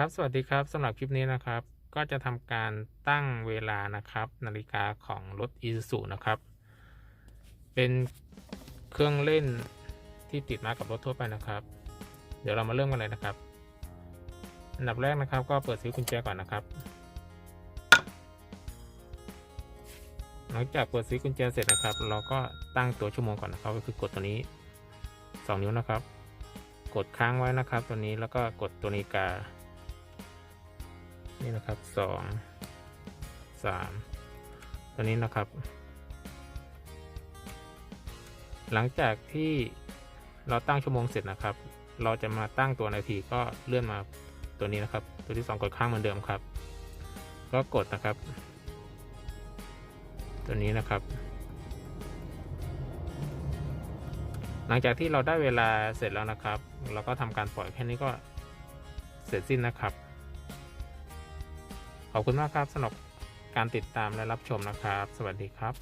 ครับสวัสดีครับสำหรับคลิปนี้นะครับ ก็จะทำการตั้งเวลานะครับ นาฬิกาของรถ i s u z u นะครับ เป็นเครื่องเล่นที่ติดมากับรถทั่วไปนะครับ เดี๋ยวเรามาเริ่มกันเลยนะครับ อันดับแรกนะครับ ก็เปิดซื้อกุญแจก่อนนะครับ หลังจากเปิดซื้อกุญแจเสร็จนะครับ เราก็ตั้งตัวชั่วโมงก่อนนะครับ ก็คือกดตัวนี้ 2 นิ้วนะครับ กดค้างไว้นะครับ ตัวนี้แล้วก็กดตัวนาฬิกา นี่นะครับสองสามตัวนี้นะครับ หลังจากที่เราตั้งชั่วโมงเสร็จนะครับ เราจะมาตั้งตัวนาทีก็เลื่อนมาตัวนี้นะครับ ตัวที่สองกดข้างเหมือนเดิมครับ ก็กดนะครับ ตัวนี้นะครับ หลังจากที่เราได้เวลาเสร็จแล้วนะครับ เราก็ทำการปล่อยแค่นี้ก็เสร็จสิ้นนะครับ ขอบคุณมากครับสำหรับการติดตามและรับชมนะครับ สวัสดีครับ